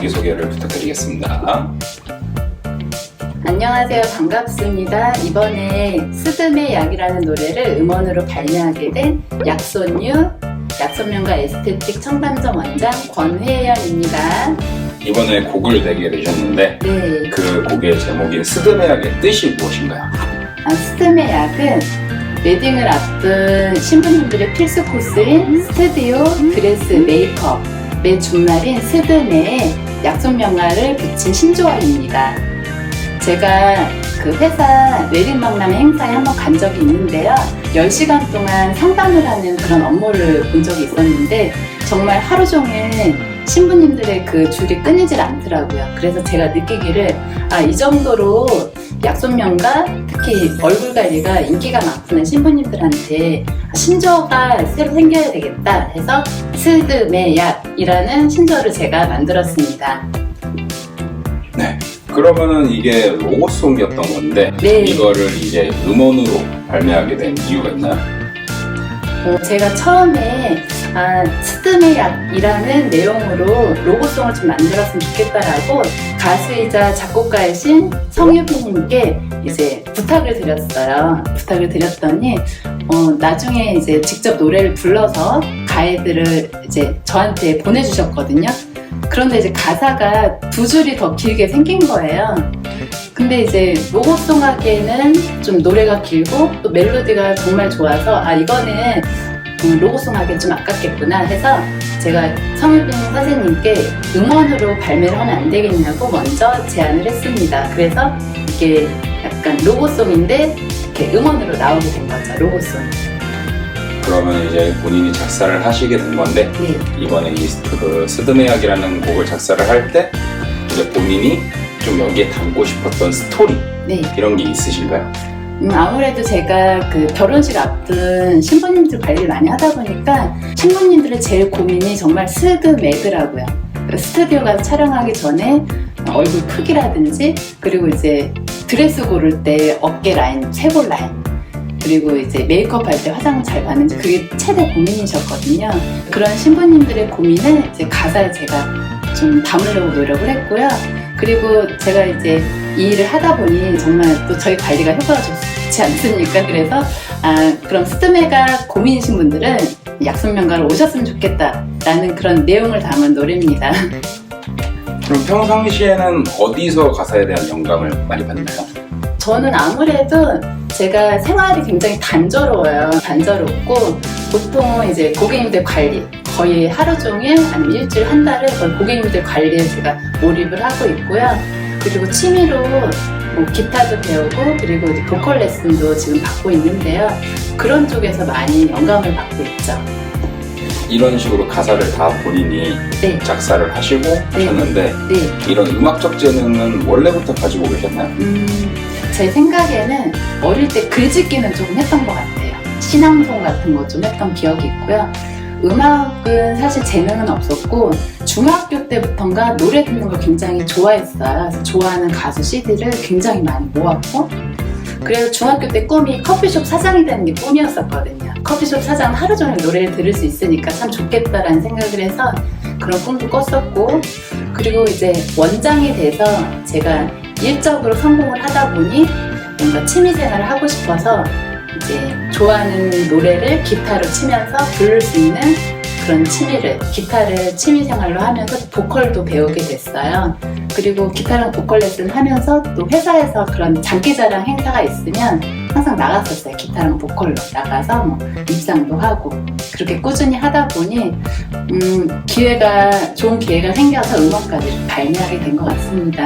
자기소개를 부탁드리겠습니다. 안녕하세요. 반갑습니다. 이번에 스드메 약이라는 노래를 음원으로 발매하게 된 약손유, 약손명과 에스테틱 청담점 원장 권회연입니다. 이번에 곡을 내게 되셨는데 네. 그 곡의 제목인 스드메 약의 뜻이 무엇인가요? 아, 스드메 약은 웨딩을 앞둔 신부님들의 필수 코스인 스튜디오, 드레스, 메이크업, 매 주말인 스드메에 약손 명화를 붙인 신조어입니다. 제가 그 회사 박람회 행사에 한번 간 적이 있는데요. 10시간 동안 상담을 하는 그런 업무를 본 적이 있었는데 정말 하루 종일 신부님들의 그 줄이 끊이질 않더라고요. 그래서 제가 느끼기를 아, 이 정도로 약손명과 특히 얼굴 관리가 인기가 많구나 신부님들한테 신조어가 새로 생겨야 되겠다 해서 스드메 약이라는 신조어를 제가 만들었습니다. 네. 그러면은 이게 로고송이었던 건데 네. 이거를 이제 음원으로 발매하게 된 이유가 있나요? 어, 제가 처음에 아, 스드메약이라는 내용으로 로고송을 좀 만들었으면 좋겠다라고 가수이자 작곡가이신 성유빈님께 이제 부탁을 드렸어요. 부탁을 드렸더니 어, 나중에 이제 직접 노래를 불러서 가이드를 이제 저한테 보내주셨거든요. 그런데 이제 가사가 두 줄이 더 길게 생긴 거예요. 근데 이제 로고송 하기에는 좀 노래가 길고 또 멜로디가 정말 좋아서 아 이거는 음, 로고송 하기엔 좀 아깝겠구나 해서 제가 성유빈 선생님께 음원으로 발매를 하면 안 되겠냐고 먼저 제안을 했습니다. 그래서 이게 약간 로고송인데 이렇게 음원으로 나오게 된 거죠 로고송. 그러면 이제 본인이 작사를 하시게 된 건데 네. 이번에 이 스- 그 스드메약이라는 곡을 작사를 할 때 이제 본인이 좀 여기에 담고 싶었던 스토리 네. 이런 게 있으신가요? 음, 아무래도 제가 그 결혼식 앞둔 신부님들 관리를 많이 하다 보니까 신부님들의 제일 고민이 정말 스드 매드라고요. 그 스튜디오 가서 촬영하기 전에 얼굴 크기라든지 그리고 이제 드레스 고를 때 어깨 라인, 쇄골 라인 그리고 이제 메이크업 할 때 화장 잘 받는지 그게 최대 고민이셨거든요. 그런 신부님들의 고민을 이제 가사에 제가 좀 담으려고 노력을 했고요. 그리고 제가 이제 이 일을 하다 보니 정말 또 저희 관리가 효과가 좋지 않습니까? 그래서 아 그럼 스드메가 고민이신 분들은 약손명가를 오셨으면 좋겠다라는 그런 내용을 담은 노래입니다. 그럼 평상시에는 어디서 가사에 대한 영감을 많이 받나요? 저는 아무래도 제가 생활이 굉장히 단조로워요. 단조롭고 보통 이제 고객님들 관리 거의 하루 종일 아니면 일주일 한 달을 거의 고객님들 관리에 제가 몰입을 하고 있고요. 그리고 취미로 뭐 기타도 배우고 그리고 보컬 레슨도 지금 받고 있는데요. 그런 쪽에서 많이 영감을 받고 있죠. 이런 식으로 가사를 다 본인이 네, 작사를 하시고 하셨는데 네. 이런 음악적 재능은 원래부터 가지고 계셨나요? 음, 제 생각에는 어릴 때 글짓기는 조금 했던 것 같아요. 신앙송 같은 거 좀 했던 기억이 있고요. 음악은 사실 재능은 없었고 중학교 때부터인가 노래 듣는 걸 굉장히 좋아했어요. 그래서 좋아하는 가수 CD를 굉장히 많이 모았고 그래서 중학교 때 꿈이 커피숍 사장이 되는 게 꿈이었었거든요. 커피숍 사장 하루 종일 노래를 들을 수 있으니까 참 좋겠다라는 생각을 해서 그런 꿈도 꿨었고 그리고 이제 원장이 돼서 제가 일적으로 성공을 하다 보니 뭔가 취미생활을 하고 싶어서 이제 좋아하는 노래를 기타로 치면서 부를 수 있는 그런 취미를 기타를 취미 생활로 하면서 보컬도 배우게 됐어요. 그리고 기타랑 보컬 레슨 하면서 또 회사에서 그런 장기자랑 행사가 있으면 항상 나갔었어요. 기타랑 보컬로 나가서 뭐 입상도 하고 그렇게 꾸준히 하다 보니 음, 기회가 좋은 기회가 생겨서 음원까지 발매하게 된 것 같습니다.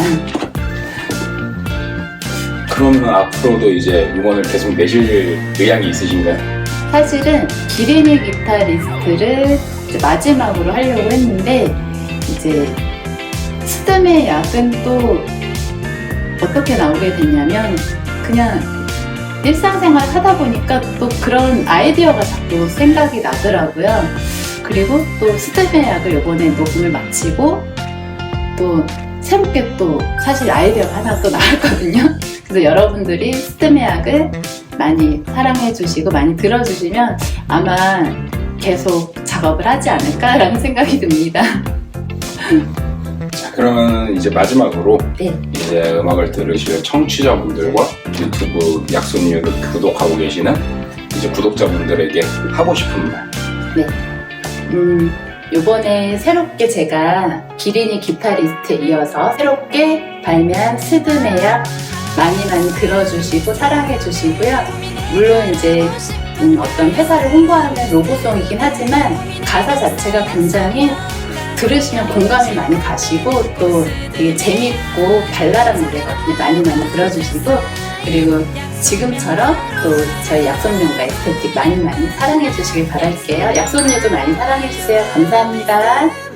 그러면 앞으로도 이제 음원을 계속 내실 의향이 있으신가요? 사실은 기린이 기타리스트를 이제 마지막으로 하려고 했는데 이제 스드메 약은 또 어떻게 나오게 됐냐면 그냥 일상생활 하다 보니까 또 그런 아이디어가 자꾸 생각이 나더라고요. 그리고 또 스드메 약을 이번에 녹음을 마치고 또 새롭게 또 사실 아이디어가 하나 또 나왔거든요. 그래서 여러분들이 스드메약을 많이 사랑해 주시고 많이 들어주시면 아마 계속 작업을 하지 않을까라는 생각이 듭니다. 자, 그러면 이제 마지막으로 네. 이제 음악을 들으실 청취자분들과 유튜브 약손유를 구독하고 계시는 이제 구독자분들에게 하고 싶은 말. 음, 요번에 새롭게 제가 기린이 기타리스트에 이어서 새롭게 발매한 스드메약 많이 많이 들어주시고 사랑해주시고요. 물론 이제 음, 어떤 회사를 홍보하는 로고송이긴 하지만 가사 자체가 굉장히 들으시면 공감이 많이 가시고 또 되게 재밌고 발랄한 노래거든요. 많이 많이 들어주시고 그리고 지금처럼 또 저희 약손용과 에스테틱 많이 많이 사랑해 주시길 바랄게요. 약손유도 많이 사랑해 주세요. 감사합니다.